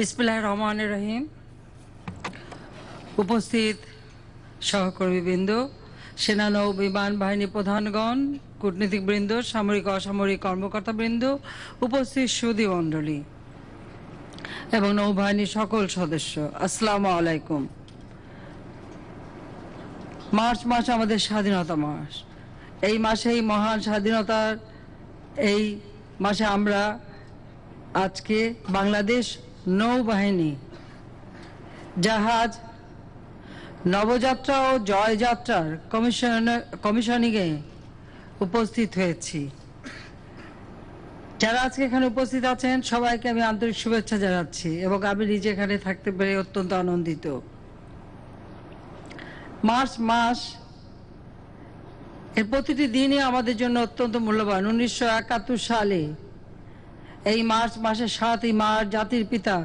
বিসমিল্লাহ রহমান রহিম। উপস্থিত সহকর্মীবৃন্দ সেনা নৌ বিমান বাহিনী প্রধানগণ, কূটনীতিকবৃন্দ, সামরিক অসামরিক কর্মকর্তাবৃন্দ, উপস্থিত সুদী মণ্ডলী এবং নৌবাহিনীর সকল সদস্য। আসসালামু আলাইকুম। মার্চ মাস আমাদের স্বাধীনতা মাস। এই মাসেই মহান স্বাধীনতার এই মাসে আমরা আজকে বাংলাদেশ নৌবাহিনী। জাহাজ, নবযাত্রা ও জয়যাত্রার কমিশন কমিশনিংয়ে উপস্থিত হয়েছি। যারা আজকে এখানে উপস্থিত আছেন, সবাইকে আমি আন্তরিক শুভেচ্ছা জানাচ্ছি এবং আমি নিজে এখানে থাকতে পেরে অত্যন্ত আনন্দিত। মার্চ মাস, এর প্রতিটি দিনই আমাদের জন্য অত্যন্ত মূল্যবান। উনিশশো একাত্তর সালে এই মার্চ মাসের সাতই মার্চ জাতির পিতা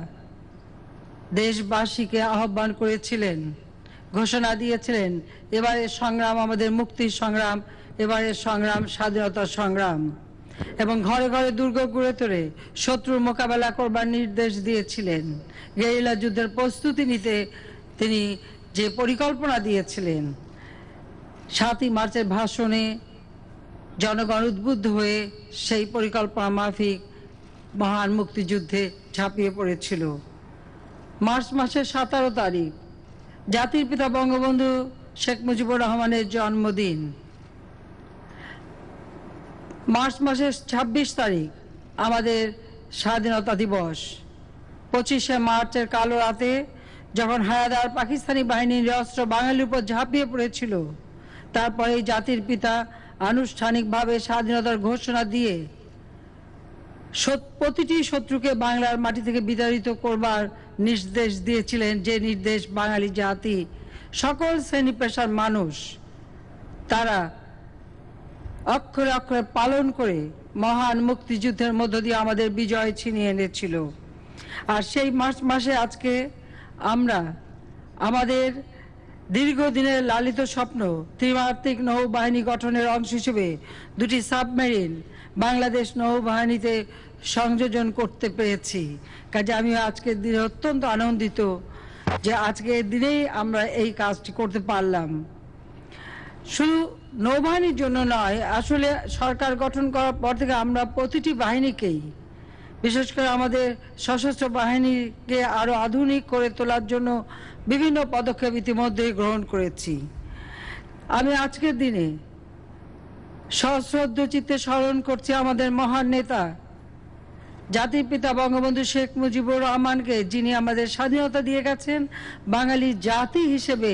দেশবাসীকে আহ্বান করেছিলেন, ঘোষণা দিয়েছিলেন এবারের সংগ্রাম আমাদের মুক্তির সংগ্রাম এবারের সংগ্রাম স্বাধীনতার সংগ্রাম। এবং ঘরে ঘরে দুর্গ গড়ে তোলে শত্রুর মোকাবেলা করবার নির্দেশ দিয়েছিলেন। গেরিলা যুদ্ধের প্রস্তুতি নিতে তিনি যে পরিকল্পনা দিয়েছিলেন, সাতই মার্চের ভাষণে জনগণ উদ্বুদ্ধ হয়ে সেই পরিকল্পনা মাফিক মহান মুক্তিযুদ্ধে ঝাঁপিয়ে পড়েছিল। মার্চ মাসের সতেরো তারিখ, জাতির পিতা বঙ্গবন্ধু শেখ মুজিবুর রহমানের জন্মদিন। মার্চ মাসের ছাব্বিশ তারিখ, আমাদের স্বাধীনতা দিবস। পঁচিশে মার্চের কালো রাতে, যখন হায়াদার পাকিস্তানি বাহিনীর অস্ত্র বাঙালির উপর ঝাঁপিয়ে পড়েছিল তারপরে জাতির পিতা আনুষ্ঠানিকভাবে স্বাধীনতার ঘোষণা দিয়ে প্রতিটি শত্রুকে বাংলার মাটি থেকে বিতাড়িত করবার নির্দেশ দিয়েছিলেন যে নির্দেশ বাঙালি জাতি। সকল শ্রেণি পেশার মানুষ, তারা অক্ষরে অক্ষরে পালন করে মহান মুক্তিযুদ্ধের মধ্য দিয়ে আমাদের বিজয় ছিনিয়ে এনেছিল। আর সেই মাস মাসে আজকে আমরা আমাদের দীর্ঘদিনের লালিত স্বপ্ন, ত্রিমাত্রিক নৌবাহিনী গঠনের অংশ হিসেবে দুটি সাবমেরিন বাংলাদেশ নৌবাহিনীতে সংযোজন করতে পেরেছি। কাজে আমি আজকের দিনে অত্যন্ত আনন্দিত যে আজকের দিনেই আমরা এই কাজটি করতে পারলাম। শুধু নৌবাহিনীর জন্য নয়, আসলে সরকার গঠন করার পর থেকে আমরা প্রতিটি বাহিনীকেই, বিশেষ করে আমাদের সশস্ত্র বাহিনীকে আরও আধুনিক করে তোলার জন্য বিভিন্ন পদক্ষেপ ইতিমধ্যেই গ্রহণ করেছি। আমি আজকের দিনে সশ্রদ্ধ চিত্তে স্মরণ করছি আমাদের মহান নেতা জাতির পিতা বঙ্গবন্ধু শেখ মুজিবুর রহমানকে যিনি আমাদের স্বাধীনতা দিয়ে গেছেন, বাঙালি জাতি হিসেবে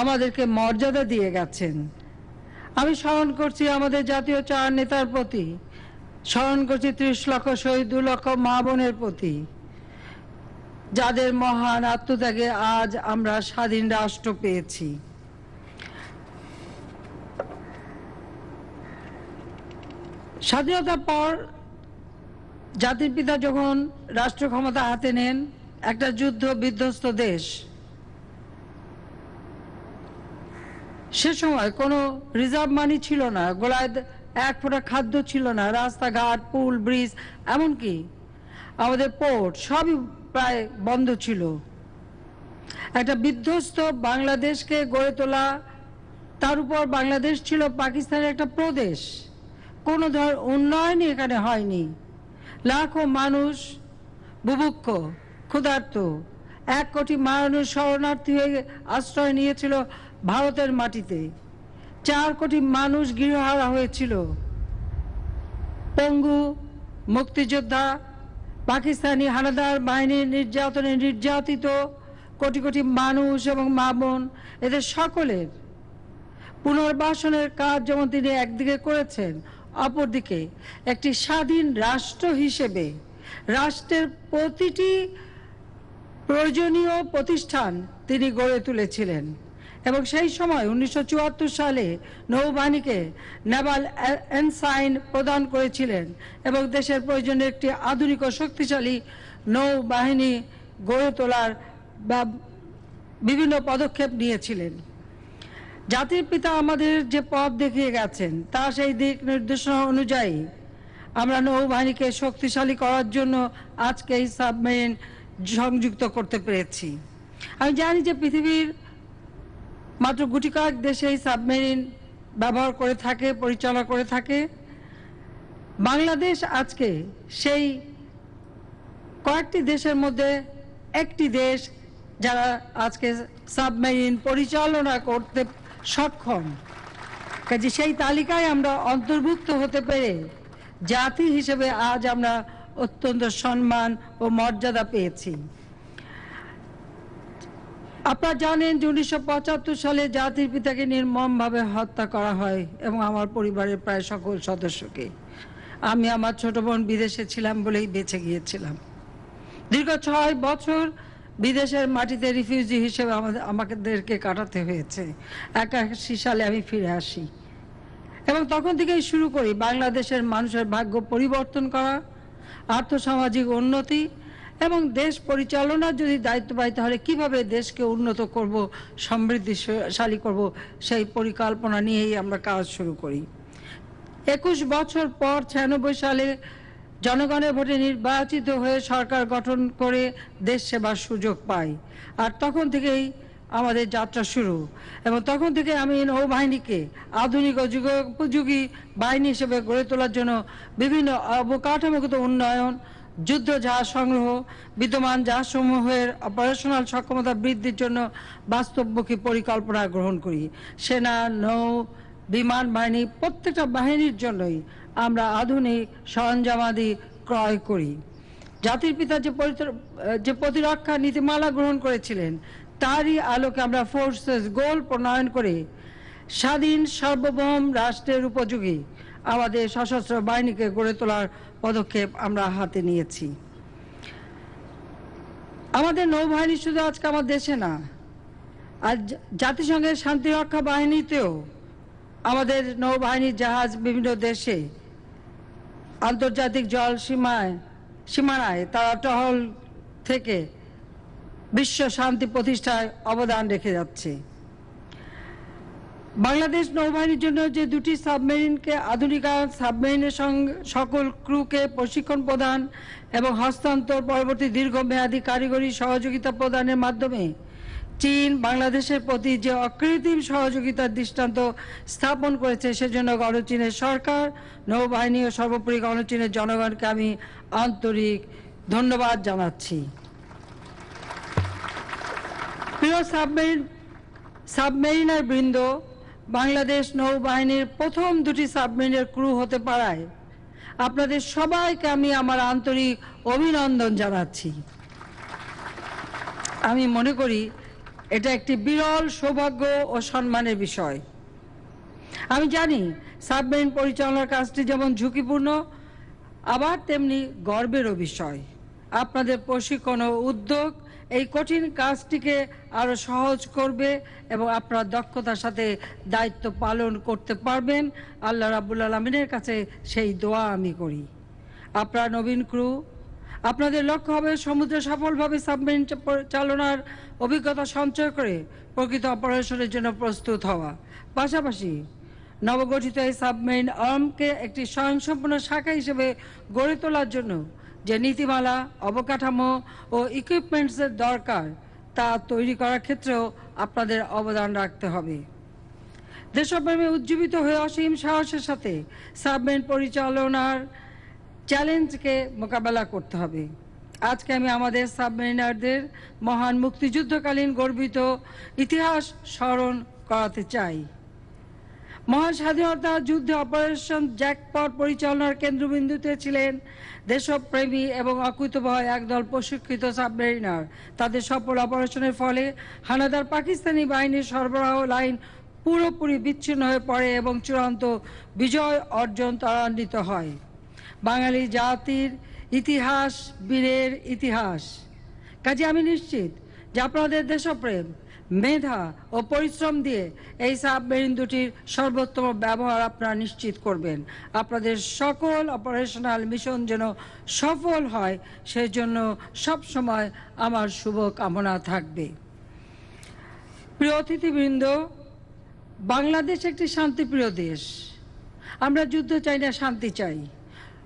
আমাদেরকে মর্যাদা দিয়ে গেছেন। আমি স্মরণ করছি আমাদের জাতীয় চার নেতার প্রতি, স্মরণ করছি ত্রিশ লক্ষ শহীদ, দু লক্ষ মা বোনের প্রতি, যাদের মহান আত্মত্যাগে আজ আমরা স্বাধীন রাষ্ট্র পেয়েছি। স্বাধীনতার পর জাতির পিতা যখন রাষ্ট্র ক্ষমতা হাতে নেন, একটা যুদ্ধ বিধ্বস্ত দেশ। সে সময় কোনো রিজার্ভ মানি ছিল না, গোলায় এক ফোঁটা খাদ্য ছিল না, রাস্তাঘাট, পুল, ব্রিজ, এমনকি আমাদের পোর্ট সবই প্রায় বন্ধ ছিল। একটা বিধ্বস্ত বাংলাদেশকে গড়ে তোলা, তার উপর বাংলাদেশ ছিল পাকিস্তানের একটা প্রদেশ। কোনো ধর উন্নয়নই এখানে হয়নি। লাখো মানুষ বুভুক্ষ, ক্ষুধার্ত। এক কোটি মানুষ শরণার্থী হয়ে আশ্রয় নিয়েছিল ভারতের মাটিতে। চার কোটি মানুষ গৃহহারা হয়েছিল। পঙ্গু, মুক্তিযোদ্ধা, পাকিস্তানি হানাদার বাহিনীর নির্যাতনে নির্যাতিত কোটি কোটি মানুষ এবং মা বোন, এদের সকলের পুনর্বাসনের কাজ যেমন তিনি একদিকে করেছেন অপরদিকে একটি স্বাধীন রাষ্ট্র হিসেবে রাষ্ট্রের প্রতিটি প্রয়োজনীয় প্রতিষ্ঠান তিনি গড়ে তুলেছিলেন। এবং সেই সময় উনিশশো চুয়াত্তর সালে নৌবাহিনীকে নেভাল এনসাইন প্রদান করেছিলেন এবং দেশের প্রয়োজনে একটি আধুনিক ও শক্তিশালী নৌবাহিনী গড়ে তোলার বা বিভিন্ন পদক্ষেপ নিয়েছিলেন। জাতির পিতা আমাদের যে পথ দেখিয়ে গেছেন, তা সেই দিক নির্দেশনা অনুযায়ী আমরা নৌবাহিনীকে শক্তিশালী করার জন্য আজকে এই সাবমেরিন সংযুক্ত করতে পেরেছি। আমি জানি যে পৃথিবীর মাত্র গুটি কয়েক দেশে এই সাবমেরিন ব্যবহার করে থাকে, পরিচালনা করে থাকে। বাংলাদেশ আজকে সেই কয়েকটি দেশের মধ্যে একটি দেশ যারা আজকে সাবমেরিন পরিচালনা করতে সক্ষম। কাজে সেই তালিকায় আমরা অন্তর্ভুক্ত হতে পেরে জাতি হিসেবে আজ আমরা অত্যন্ত সম্মান ও মর্যাদা পেয়েছি। আপনারা জানেন যে উনিশশো পঁচাত্তর সালে জাতির পিতাকে নির্মমভাবে হত্যা করা হয় এবং আমার পরিবারের প্রায় সকল সদস্যকে। আমি আমার ছোট বোন বিদেশে ছিলাম বলেই বেঁচে গিয়েছিলাম। দীর্ঘ ছয় বছর বিদেশের মাটিতে রিফিউজি হিসেবে আমাদের, আমাদেরকে কাটাতে হয়েছে। একাশি সালে আমি ফিরে আসি। এবং তখন থেকেই শুরু করি বাংলাদেশের মানুষের ভাগ্য পরিবর্তন করা, আর্থসামাজিক উন্নতি এবং দেশ পরিচালনার যদি দায়িত্ব পাই, তাহলে কীভাবে দেশকে উন্নত করব, সমৃদ্ধিশালী করব, সেই পরিকল্পনা নিয়েই আমরা কাজ শুরু করি। একুশ বছর পর ছিয়ানব্বই সালে জনগণের ভোটে নির্বাচিত হয়ে সরকার গঠন করে দেশ সেবার সুযোগ পাই আর তখন থেকেই আমাদের যাত্রা শুরু। এবং তখন থেকে আমি নৌবাহিনীকে আধুনিক ও যুগোপযোগী বাহিনী হিসেবে গড়ে তোলার জন্য বিভিন্ন অবকাঠামোগত উন্নয়ন, যুদ্ধ জাহাজ সংগ্রহ, বিদ্যমান জাহাজসমূহের অপারেশনাল সক্ষমতা বৃদ্ধির জন্য বাস্তবমুখী পরিকল্পনা গ্রহণ করি। সেনা, নৌ, বিমান বাহিনী প্রত্যেকটা বাহিনীর জন্যই আমরা আধুনিক, সরঞ্জামাদি ক্রয় করি। জাতির পিতা যে যে প্রতিরক্ষা নীতিমালা গ্রহণ করেছিলেন, তারই আলোকে আমরা ফোর্সেস গোল প্রণয়ন করে স্বাধীন, সার্বভৌম রাষ্ট্রের উপযোগী আমাদের সশস্ত্র বাহিনীকে গড়ে তোলার পদক্ষেপ আমরা হাতে নিয়েছি। আমাদের নৌবাহিনী শুধু আজকে আমার দেশে না আর জাতিসংঘের শান্তিরক্ষা বাহিনীতেও আমাদের নৌবাহিনীর জাহাজ বিভিন্ন দেশে আন্তর্জাতিক জল সীমায়, সীমানায় তারা টহল থেকে বিশ্ব শান্তি প্রতিষ্ঠায় অবদান রেখে যাচ্ছে। বাংলাদেশ নৌবাহিনীর জন্য যে দুটি সাবমেরিনকে আধুনিকায়ন সাবমেরিনের সকল ক্রুকে প্রশিক্ষণ প্রদান এবং হস্তান্তর পরবর্তী দীর্ঘমেয়াদী কারিগরি সহযোগিতা প্রদানের মাধ্যমে চীন বাংলাদেশের প্রতি যে অকৃত্রিম সহযোগিতার দৃষ্টান্ত স্থাপন করেছে, সেজন্য গণচীনের সরকার, নৌবাহিনী ও সর্বোপরি গণচীনের জনগণকে আমি আন্তরিক ধন্যবাদ জানাচ্ছি। প্রিয় সাবমেরিন, সাবমেরিনার বৃন্দ, বাংলাদেশ নৌবাহিনীর প্রথম দুটি সাবমেরিনের ক্রু হতে পারায়, আপনাদের সবাইকে আমি আমার আন্তরিক অভিনন্দন জানাচ্ছি। আমি মনে করি এটা একটি বিরল সৌভাগ্য ও সম্মানের বিষয়। আমি জানি, সাবমেরিন পরিচালনার কাজটি যেমন ঝুঁকিপূর্ণ, আবার তেমনি গর্বেরও বিষয়। আপনাদের প্রশিক্ষণ ও উদ্যোগ এই কঠিন কাজটিকে আরও সহজ করবে এবং আপনারা দক্ষতার সাথে দায়িত্ব পালন করতে পারবেন। আল্লাহ রাবুল আলমিনের কাছে সেই দোয়া আমি করি। আপনারা নবীন ক্রু আপনাদের লক্ষ্য হবে সমুদ্রে সফলভাবে সাবমেরিন চালনার অভিজ্ঞতা সঞ্চয় করে প্রকৃত অপারেশনের জন্য প্রস্তুত হওয়া। পাশাপাশি নবগঠিত এই সাবমেরিন আর্মকে একটি স্বয়ংসম্পূর্ণ শাখা হিসেবে গড়ে তোলার জন্য যে নীতিমালা, অবকাঠামো ও ইকুইপমেন্টসের দরকার, তা তৈরি করার ক্ষেত্রেও আপনাদের অবদান রাখতে হবে। দেশপ্রেমে উজ্জীবিত হয়ে অসীম সাহসের সাথে সাবমেরিন পরিচালনার চ্যালেঞ্জকে মোকাবেলা করতে হবে। আজকে আমি আমাদের সাবমেরিনারদের মহান মুক্তিযুদ্ধকালীন গর্বিত ইতিহাস স্মরণ করাতে চাই। মহান স্বাধীনতা যুদ্ধে অপারেশন জ্যাকপট পরিচালনার কেন্দ্রবিন্দুতে ছিলেন দেশপ্রেমী এবং অকুতভয় একদল প্রশিক্ষিত সাবমেরিনার। তাদের সফল অপারেশনের ফলে হানাদার পাকিস্তানি বাহিনীর সরবরাহ লাইন পুরোপুরি বিচ্ছিন্ন হয়ে পড়ে এবং চূড়ান্ত বিজয় অর্জন ত্বরান্বিত হয়। বাঙালি জাতির ইতিহাস, বীরের ইতিহাস। কাজে আমি নিশ্চিত যে আপনাদের দেশপ্রেম, মেধা ও পরিশ্রম দিয়ে এই সাবমেরিন দুটির সর্বোত্তম ব্যবহার আপনারা নিশ্চিত করবেন। আপনাদের সকল অপারেশনাল মিশন যেন সফল হয়, সেজন্য সবসময় আমার শুভ কামনা থাকবে। প্রিয় অতিথিবৃন্দ, বাংলাদেশ একটি শান্তিপ্রিয় দেশ। আমরা যুদ্ধ চাই না, শান্তি চাই।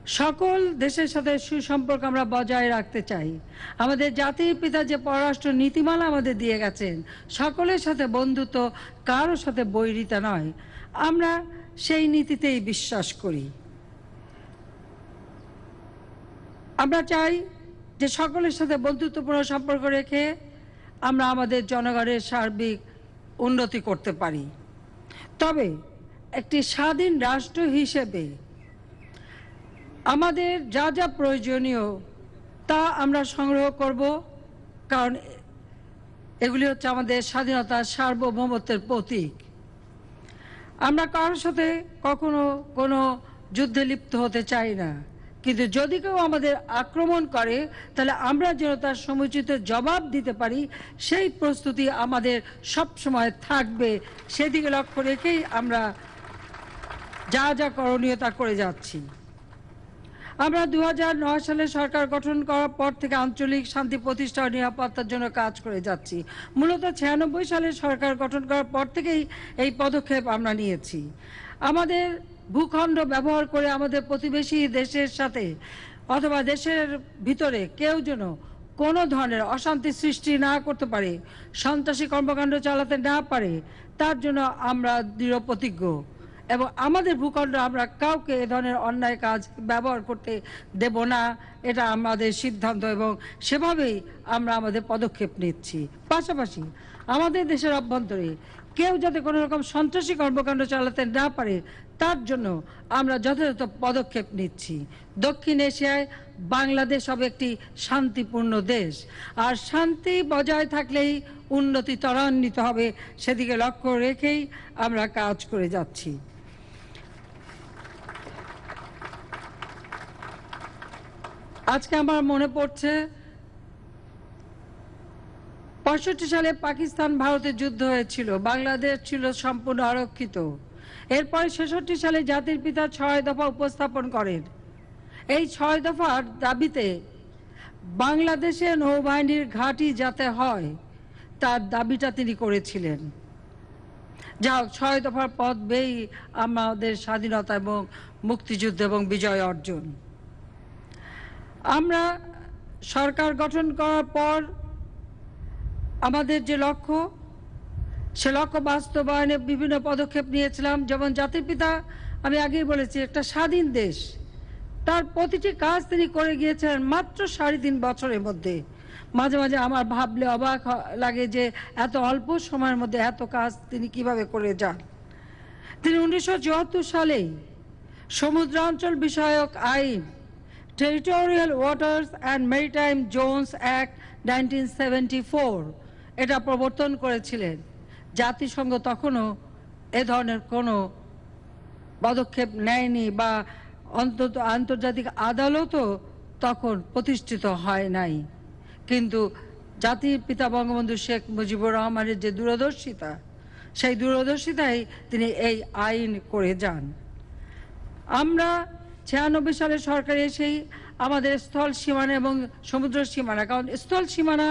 সকল দেশের সাথে সুসম্পর্ক আমরা বজায় রাখতে চাই। আমাদের জাতির পিতা যে পররাষ্ট্র নীতিমালা আমাদের দিয়ে গেছেন, সকলের সাথে বন্ধুত্ব কারোর সাথে বৈরিতা নয়। আমরা সেই নীতিতেই বিশ্বাস করি। আমরা চাই যে সকলের সাথে বন্ধুত্বপূর্ণ সম্পর্ক রেখে আমরা আমাদের জনগণের সার্বিক উন্নতি করতে পারি। তবে একটি স্বাধীন রাষ্ট্র হিসেবে আমাদের যা যা প্রয়োজনীয় তা আমরা সংগ্রহ করব, কারণ এগুলি হচ্ছে আমাদের স্বাধীনতার সার্বভৌমত্বের প্রতীক। আমরা কারোর সাথে কখনো কোনো যুদ্ধে লিপ্ত হতে চাই না, কিন্তু যদি কেউ আমাদের আক্রমণ করে, তাহলে আমরা যেন তার সমুচিত জবাব দিতে পারি, সেই প্রস্তুতি আমাদের সব সময় থাকবে। সেদিকে লক্ষ্য রেখেই আমরা যা যা করণীয় তা করে যাচ্ছি। আমরা দু হাজার নয় সালে সরকার গঠন করার পর থেকে আঞ্চলিক শান্তি প্রতিষ্ঠা ও নিরাপত্তার জন্য কাজ করে যাচ্ছি। মূলত ছিয়ানব্বই সালে সরকার গঠন করার পর থেকেই এই পদক্ষেপ আমরা নিয়েছি। আমাদের ভূখণ্ড ব্যবহার করে আমাদের প্রতিবেশী দেশের সাথে অথবা দেশের ভিতরে কেউ যেন কোনো ধরনের অশান্তি সৃষ্টি না করতে পারে, সন্ত্রাসী কর্মকাণ্ড চালাতে না পারে, তার জন্য আমরা দৃঢ় প্রতিজ্ঞ এবং আমাদের ভূখণ্ড আমরা কাউকে এ ধরনের অন্যায় কাজ ব্যবহার করতে দেব না। এটা আমাদের সিদ্ধান্ত এবং সেভাবেই আমরা আমাদের পদক্ষেপ নিচ্ছি। পাশাপাশি আমাদের দেশের অভ্যন্তরে কেউ যাতে কোনো রকম সন্ত্রাসী কর্মকাণ্ড চালাতে না পারে, তার জন্য আমরা যথাযথ পদক্ষেপ নিচ্ছি। দক্ষিণ এশিয়ায় বাংলাদেশ হবে একটি শান্তিপূর্ণ দেশ। আর শান্তি বজায় থাকলেই উন্নতি ত্বরান্বিত হবে, সেদিকে লক্ষ্য রেখেই আমরা কাজ করে যাচ্ছি। আজকে আমার মনে পড়ছে পঁয়ষট্টি সালে পাকিস্তান ভারতের যুদ্ধ হয়েছিল। বাংলাদেশ ছিল সম্পূর্ণ আরক্ষিত এরপরে ছেষট্টি সালে জাতির পিতা ছয় দফা উপস্থাপন করেন। এই ছয় দফার দাবিতে বাংলাদেশে নৌবাহিনীর ঘাঁটি যাতে হয়, তার দাবিটা তিনি করেছিলেন। যা হোক ছয় দফার পথ বেই আমাদের স্বাধীনতা এবং মুক্তিযুদ্ধ এবং বিজয় অর্জন। আমরা সরকার গঠন করার পর আমাদের যে লক্ষ্য, সে লক্ষ্য বাস্তবায়নে বিভিন্ন পদক্ষেপ নিয়েছিলাম। যেমন জাতির পিতা, আমি আগেই বলেছি, একটা স্বাধীন দেশ। তার প্রতিটি কাজ তিনি করে গিয়েছিলেন মাত্র সাড়ে তিন বছরের মধ্যে। মাঝে মাঝে আমার ভাবলে অবাক লাগে যে এত অল্প সময়ের মধ্যে এত কাজ তিনি কীভাবে করে যান। তিনি উনিশশো সালেই সমুদ্রাঞ্চল বিষয়ক আইন territorial waters and maritime zones act nineteen এটা প্রবর্তন করেছিলেন। জাতিসংঘ তখনও এ ধরনের কোনো পদক্ষেপ নেয়নি বা অন্তত আন্তর্জাতিক আদালতও তখন প্রতিষ্ঠিত হয় নাই। কিন্তু জাতির পিতা বঙ্গবন্ধু শেখ মুজিবুর রহমানের যে দূরদর্শিতা, সেই দূরদর্শিতাই তিনি এই আইন করে যান। আমরা ছিয়ানব্বই সালে সরকার এসেই আমাদের স্থল সীমানা এবং সমুদ্র সীমানা, কারণ স্থল সীমানা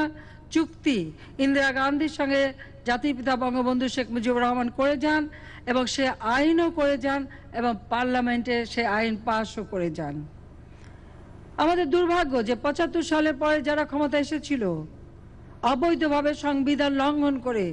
চুক্তি ইন্দিরা গান্ধীর সঙ্গে জাতির পিতা বঙ্গবন্ধু শেখ মুজিবুর রহমান করে যান এবং সে আইনও করে যান এবং পার্লামেন্টে সে আইন পাশও করে যান। আমাদের দুর্ভাগ্য যে পঁচাত্তর সালের পরে যারা ক্ষমতা এসেছিল, অবৈধভাবে সংবিধান লঙ্ঘন করে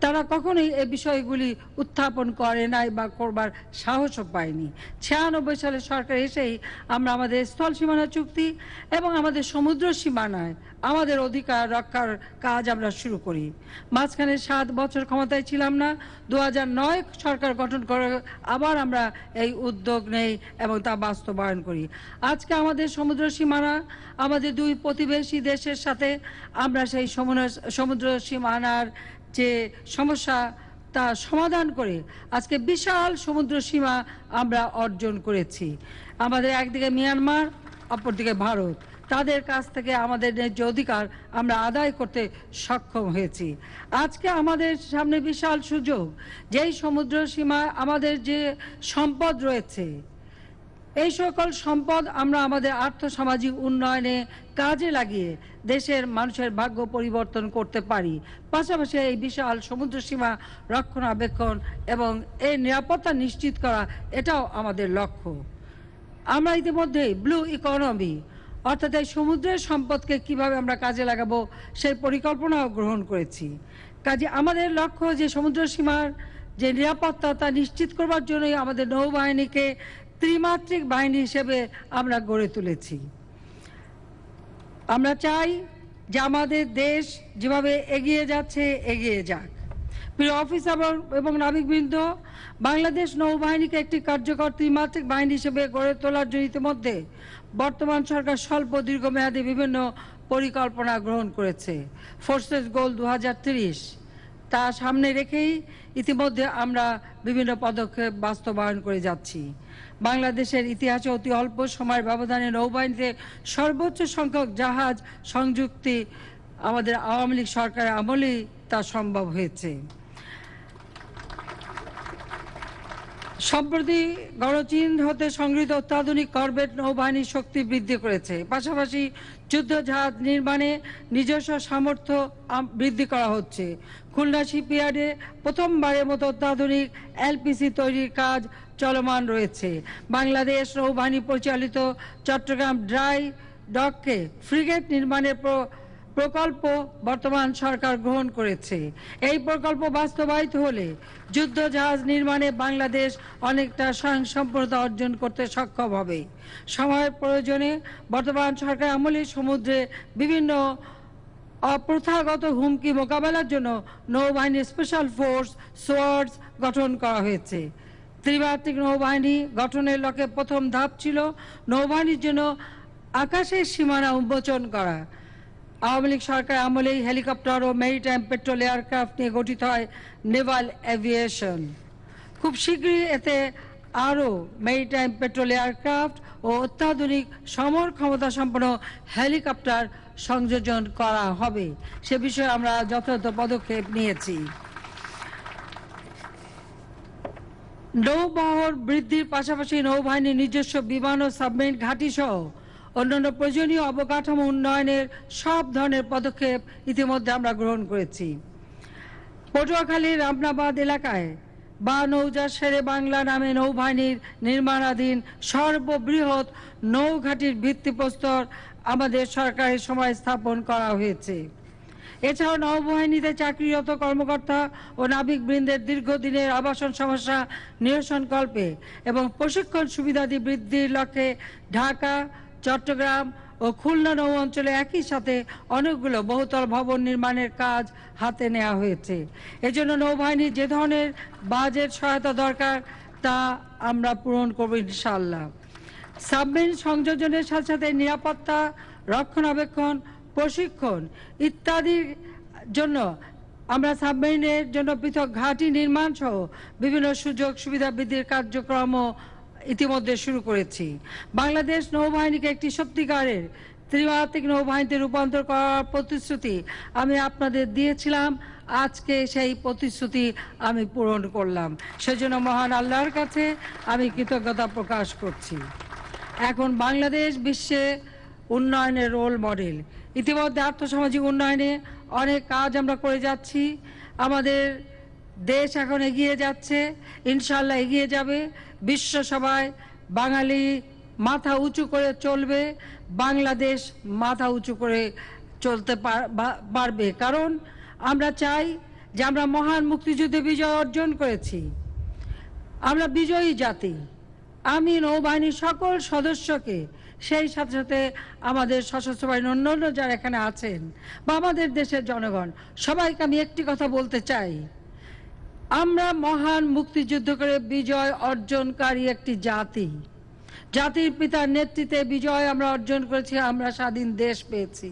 তারা কখনোই এই বিষয়গুলি উত্থাপন করে নাই বা করবার সাহসও পায়নি। ছিয়ানব্বই সালে সরকার এসেই আমরা আমাদের স্থল সীমানা চুক্তি এবং আমাদের সমুদ্র সীমানায় আমাদের অধিকার রক্ষার কাজ আমরা শুরু করি। মাঝখানে সাত বছর ক্ষমতায় ছিলাম না। দু নয় সরকার গঠন করে আবার আমরা এই উদ্যোগ নেই এবং তা বাস্তবায়ন করি। আজকে আমাদের সমুদ্র সীমানা, আমাদের দুই প্রতিবেশী দেশের সাথে আমরা সেই সমুদ্র- সমুদ্র সীমানার যে সমস্যা তা সমাধান করে আজকে বিশাল সমুদ্র সীমা আমরা অর্জন করেছি। আমাদের একদিকে মিয়ানমার, অপরদিকে ভারত। তাদের কাছ থেকে আমাদের ন্যায্য অধিকার আমরা আদায় করতে সক্ষম হয়েছি। আজকে আমাদের সামনে বিশাল সুযোগ। যেই সমুদ্র সীমা আমাদের যে সম্পদ রয়েছে এই সকল সম্পদ আমরা আমাদের আর্থসামাজিক উন্নয়নে কাজে লাগিয়ে দেশের মানুষের ভাগ্য পরিবর্তন করতে পারি। পাশাপাশি এই বিশাল সমুদ্র সীমা রক্ষণাবেক্ষণ এবং এই নিরাপত্তা নিশ্চিত করা এটাও আমাদের লক্ষ্য। আমরা ইতিমধ্যে ব্লু ইকোনমি অর্থাৎ এই সমুদ্রের সম্পদকে কীভাবে আমরা কাজে লাগাবো সেই পরিকল্পনাও গ্রহণ করেছি। কাজে আমাদের লক্ষ্য যে সমুদ্র সীমার যে নিরাপত্তা তা নিশ্চিত করবার জন্যই আমাদের নৌবাহিনীকে ত্রিমাত্রিক বাহিনী হিসেবে আমরা গড়ে তুলেছি। আমরা চাই যে আমাদের দেশ যেভাবে এগিয়ে যাচ্ছে, এগিয়ে যাক। প্রিয় অফিসার এবং- নাবিকবৃন্দ, বাংলাদেশ নৌবাহিনীকে একটি কার্যকর ত্রিমাত্রিক বাহিনী হিসেবে গড়ে তোলার জন্য ইতিমধ্যে বর্তমান সরকার স্বল্প, দীর্ঘমেয়াদী বিভিন্ন পরিকল্পনা গ্রহণ করেছে। ফোর্সেস গোল দু তা সামনে রেখেই ইতিমধ্যে আমরা বিভিন্ন পদক্ষেপ বাস্তবায়ন করে যাচ্ছি। বাংলাদেশের ইতিহাসে অতি অল্প সময়ের ব্যবধানে নৌবাহিনীতে সর্বোচ্চ সংখ্যক জাহাজ সংযুক্তি আমাদের আওয়ামী লীগ সরকারের আমলেই তা সম্ভব হয়েছে। সম্প্রতি গণচীন হতে সংগৃহীত অত্যাধুনিক করবেট নৌবাহিনীর শক্তি বৃদ্ধি করেছে। পাশাপাশি যুদ্ধ জাহাজ নির্মাণে নিজস্ব সামর্থ্য বৃদ্ধি করা হচ্ছে। খুলনা শিপইয়ার্ডে প্রথমবারের মতো অত্যাধুনিক এলপিসি তৈরির কাজ চলমান রয়েছে। বাংলাদেশ নৌবাহিনী পরিচালিত চট্টগ্রাম ড্রাই ডককে ফ্রিগেট নির্মাণের প্র- প্রকল্প বর্তমান সরকার গ্রহণ করেছে। এই প্রকল্প বাস্তবায়িত হলে যুদ্ধ জাহাজ নির্মাণে বাংলাদেশ অনেকটা স্বয়ংসম্পূর্ণতা অর্জন করতে সক্ষম হবে। সময়ের প্রয়োজনে বর্তমান সরকার আমলে সমুদ্রে বিভিন্ন অপ্রথাগত হুমকি মোকাবেলার জন্য নৌবাহিনী স্পেশাল ফোর্স সোয়ার্ডস গঠন করা হয়েছে। ত্রিমাত্রিক নৌবাহিনী গঠনের লক্ষ্যে প্রথম ধাপ ছিল নৌবাহিনীর জন্য আকাশের সীমানা উন্মোচন করা। আওয়ামী লীগ সরকার আমলেই হেলিকপ্টার ও মেরিটাইম পেট্রোল এয়ারক্রাফট নিয়ে গঠিত হয় নেভাল এভিয়েশন। খুব শীঘ্রই এতে আরও মেরিটাইম পেট্রোল এয়ারক্রাফট ও অত্যাধুনিক সমর ক্ষমতা সম্পন্ন হেলিকপ্টার সংযোজন করা হবে। সে বিষয়ে আমরা যথাযথ পদক্ষেপ নিয়েছি। নৌবহর বৃদ্ধির পাশাপাশি নৌবাহিনীর নিজস্ব বিমান ও সাবমেরিন ঘাঁটি সহ অন্যান্য প্রয়োজনীয় অবকাঠামো উন্নয়নের সব ধরনের পদক্ষেপ ইতিমধ্যে আমরা গ্রহণ করেছি। পটুয়াখালীর রামনাবাদ এলাকায় বা নৌজা শেরে বাংলা নামে নৌবাহিনীর নির্মাণাধীন সর্ববৃহৎ নৌঘাটির ভিত্তিপ্রস্তর আমাদের সরকারের সময় স্থাপন করা হয়েছে। এছাড়াও নৌবাহিনীতে চাকরিরত কর্মকর্তা ও নাবিক বৃন্দের দীর্ঘদিনের আবাসন সমস্যা নিরসন কল্পে এবং প্রশিক্ষণ সুবিধাদি বৃদ্ধির লক্ষ্যে ঢাকা, চট্টগ্রাম ও খুলনা নৌ অঞ্চলে একই সাথে অনেকগুলো বহুতল ভবন নির্মাণের কাজ হাতে নেওয়া হয়েছে। এজন্য নৌবাহিনীর যে ধরনের বাজেট সহায়তা দরকার, তা আমরা পূরণ করব ইনশাআল্লাহ। সাবমেরিন সংযোজনের সাথে সাথে নিরাপত্তা, রক্ষণাবেক্ষণ, প্রশিক্ষণ ইত্যাদির জন্য আমরা সাবমেরিনের জন্য পৃথক ঘাঁটি নির্মাণ সহ বিভিন্ন সুযোগ সুবিধা বৃদ্ধির কার্যক্রমও ইতিমধ্যে শুরু করেছি। বাংলাদেশ নৌবাহিনীকে একটি সত্যিকারের ত্রিমাত্রিক নৌবাহিনীতে রূপান্তর করার প্রতিশ্রুতি আমি আপনাদের দিয়েছিলাম। আজকে সেই প্রতিশ্রুতি আমি পূরণ করলাম। সেজন্য মহান আল্লাহর কাছে আমি কৃতজ্ঞতা প্রকাশ করছি। এখন বাংলাদেশ বিশ্বে উন্নয়নের রোল মডেল ইতিমধ্যে আর্থসামাজিক উন্নয়নে অনেক কাজ আমরা করে যাচ্ছি। আমাদের দেশ এখন এগিয়ে যাচ্ছে। ইনশাল্লাহ এগিয়ে যাবে। বিশ্ব সভায় বাঙালি মাথা উঁচু করে চলবে, বাংলাদেশ মাথা উঁচু করে চলতে পারবে। কারণ আমরা চাই যে আমরা মহান মুক্তিযুদ্ধে বিজয় অর্জন করেছি। আমরা বিজয়ী জাতি। আমি নৌবাহিনীর সকল সদস্যকে সেই সাথে সাথে আমাদের সশস্ত্র বাহিনীর অন্যান্য যারা এখানে আছেন বা আমাদের দেশের জনগণ, সবাইকে আমি একটি কথা বলতে চাই। আমরা মহান মুক্তিযুদ্ধ করে বিজয় অর্জনকারী একটি জাতি। জাতির পিতার নেতৃত্বে বিজয় আমরা অর্জন করেছি, আমরা স্বাধীন দেশ পেয়েছি।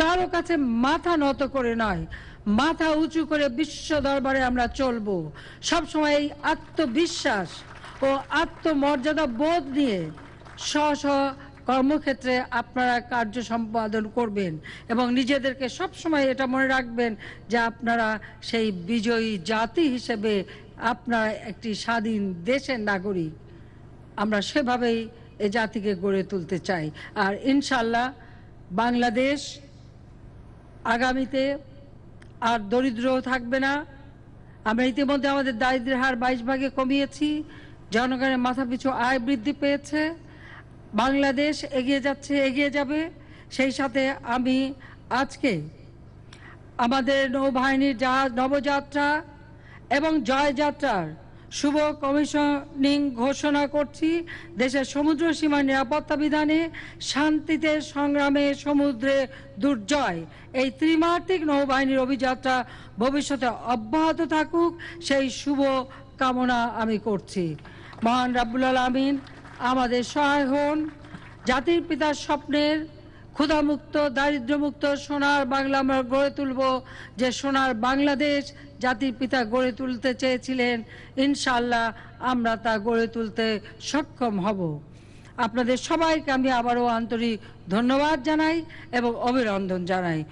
কারও কাছে মাথা নত করে নয়, মাথা উঁচু করে বিশ্ব দরবারে আমরা চলবো। সবসময় এই আত্মবিশ্বাস ও আত্মমর্যাদা বোধ নিয়ে স্ব কর্মক্ষেত্রে আপনারা কার্য সম্পাদন করবেন এবং নিজেদেরকে সবসময় এটা মনে রাখবেন যে আপনারা সেই বিজয়ী জাতি হিসেবে আপনারা একটি স্বাধীন দেশের নাগরিক। আমরা সেভাবেই এ জাতিকে গড়ে তুলতে চাই। আর ইনশাল্লাহ বাংলাদেশ আগামীতে আর দরিদ্র থাকবে না। আমরা ইতিমধ্যে আমাদের দারিদ্র্যের হার বাইশ ভাগে কমিয়েছি। জনগণের মাথাপিছু আয় বৃদ্ধি পেয়েছে। বাংলাদেশ এগিয়ে যাচ্ছে, এগিয়ে যাবে। সেই সাথে আমি আজকে আমাদের নৌবাহিনীর জাহাজ নবযাত্রা এবং জয়যাত্রার শুভ কমিশনিং ঘোষণা করছি। দেশের সমুদ্র সীমা নিরাপত্তা বিধানে শান্তিতে সংগ্রামে সমুদ্রে দুর্জয়। এই ত্রিমাত্রিক নৌবাহিনীর অভিযাত্রা ভবিষ্যতে অব্যাহত থাকুক, সেই শুভ কামনা আমি করছি। মহান রাব্বুল আলমিন আমাদের সহায় হন। জাতির পিতার স্বপ্নের ক্ষুধামুক্ত, দারিদ্র্যমুক্ত সোনার বাংলা আমরা গড়ে তুলব। যে সোনার বাংলাদেশ জাতির পিতা গড়ে তুলতে চেয়েছিলেন ইনশাল্লাহ আমরা তা গড়ে তুলতে সক্ষম হব। আপনাদের সবাইকে আমি আবারও আন্তরিক ধন্যবাদ জানাই এবং অভিনন্দন জানাই।